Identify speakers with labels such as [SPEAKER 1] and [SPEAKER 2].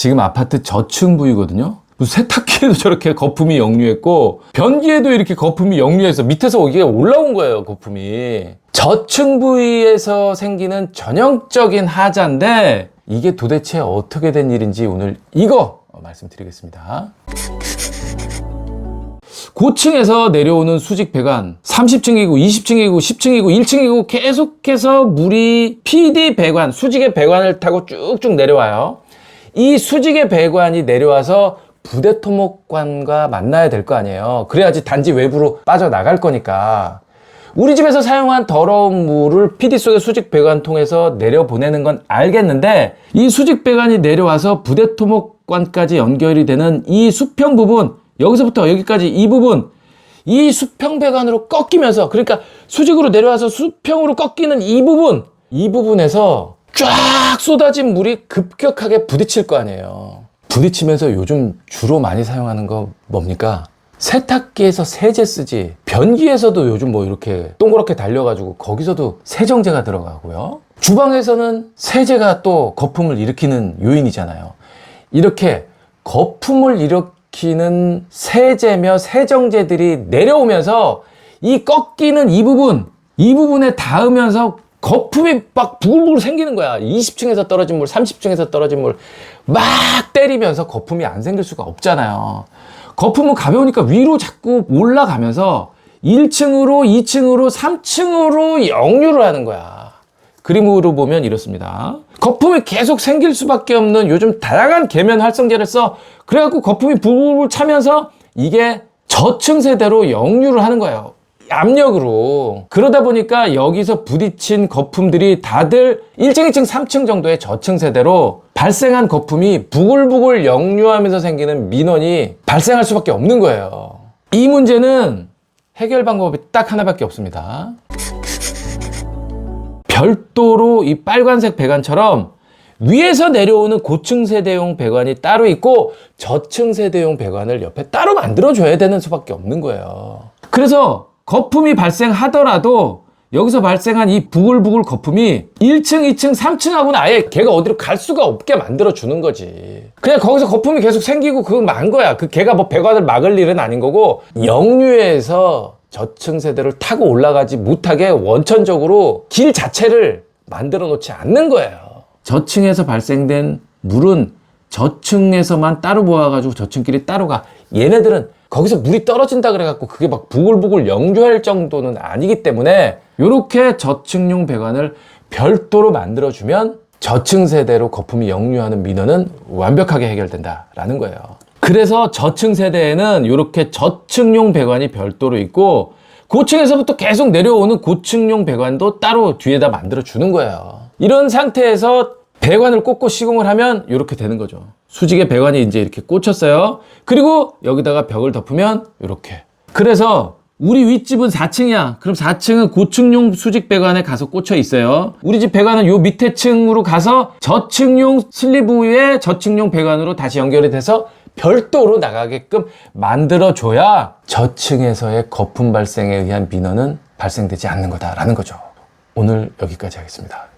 [SPEAKER 1] 지금 아파트 저층 부위거든요. 세탁기에도 저렇게 거품이 역류했고 변기에도 이렇게 거품이 역류해서 밑에서 이게 올라온 거예요 거품이. 저층 부위에서 생기는 전형적인 하자인데 이게 도대체 어떻게 된 일인지 오늘 이거 말씀드리겠습니다. 고층에서 내려오는 수직 배관 30층이고 20층이고 10층이고 1층이고 계속해서 물이 PD 배관 수직의 배관을 타고 쭉쭉 내려와요 이 수직의 배관이 내려와서 부대 토목관과 만나야 될 거 아니에요. 그래야지 단지 외부로 빠져나갈 거니까. 우리 집에서 사용한 더러운 물을 PD 속의 수직 배관 통해서 내려보내는 건 알겠는데 이 수직 배관이 내려와서 부대 토목관까지 연결이 되는 이 수평 부분 여기서부터 여기까지 이 부분 이 수평 배관으로 꺾이면서 그러니까 수직으로 내려와서 수평으로 꺾이는 이 부분 이 부분에서 쫙 쏟아진 물이 급격하게 부딪힐 거 아니에요. 부딪히면서 요즘 주로 많이 사용하는 거 뭡니까? 세탁기에서 세제 쓰지 변기에서도 요즘 뭐 이렇게 동그랗게 달려가지고 거기서도 세정제가 들어가고요 주방에서는 세제가 또 거품을 일으키는 요인이잖아요 이렇게 거품을 일으키는 세제며 세정제들이 내려오면서 이 꺾이는 이 부분 이 부분에 닿으면서 거품이 막 부글부글 생기는 거야. 20층에서 떨어진 물, 30층에서 떨어진 물 막 때리면서 거품이 안 생길 수가 없잖아요. 거품은 가벼우니까 위로 자꾸 올라가면서 1층으로, 2층으로, 3층으로 역류를 하는 거야. 그림으로 보면 이렇습니다. 거품이 계속 생길 수밖에 없는 요즘 다양한 계면 활성제를 써. 그래갖고 거품이 부글부글 차면서 이게 저층 세대로 역류를 하는 거예요. 압력으로 그러다 보니까 여기서 부딪힌 거품들이 다들 1층, 2층, 3층 정도의 저층 세대로 발생한 거품이 부글부글 역류하면서 생기는 민원이 발생할 수밖에 없는 거예요. 이 문제는 해결 방법이 딱 하나밖에 없습니다. 별도로 이 빨간색 배관처럼 위에서 내려오는 고층 세대용 배관이 따로 있고 저층 세대용 배관을 옆에 따로 만들어 줘야 되는 수밖에 없는 거예요. 그래서 거품이 발생하더라도 여기서 발생한 이 부글부글 거품이 1층, 2층, 3층하고는 아예 걔가 어디로 갈 수가 없게 만들어 주는 거지. 그냥 거기서 거품이 계속 생기고 그건 만 거야. 그 걔가 뭐 배관을 막을 일은 아닌 거고 역류해서 저층 세대를 타고 올라가지 못하게 원천적으로 길 자체를 만들어 놓지 않는 거예요. 저층에서 발생된 물은 저층에서만 따로 모아가지고 저층끼리 따로 가. 얘네들은 거기서 물이 떨어진다 그래갖고 그게 막 부글부글 역류할 정도는 아니기 때문에 이렇게 저층용 배관을 별도로 만들어주면 저층 세대로 거품이 역류하는 민원은 완벽하게 해결된다라는 거예요. 그래서 저층 세대에는 이렇게 저층용 배관이 별도로 있고 고층에서부터 계속 내려오는 고층용 배관도 따로 뒤에다 만들어 주는 거예요. 이런 상태에서 배관을 꽂고 시공을 하면 이렇게 되는 거죠. 수직의 배관이 이제 이렇게 꽂혔어요. 그리고 여기다가 벽을 덮으면 이렇게. 그래서 우리 윗집은 4층이야. 그럼 4층은 고층용 수직 배관에 가서 꽂혀 있어요. 우리 집 배관은 요 밑에 층으로 가서 저층용 슬리브 위에 저층용 배관으로 다시 연결이 돼서 별도로 나가게끔 만들어줘야 저층에서의 거품 발생에 의한 민원은 발생되지 않는 거다라는 거죠. 오늘 여기까지 하겠습니다.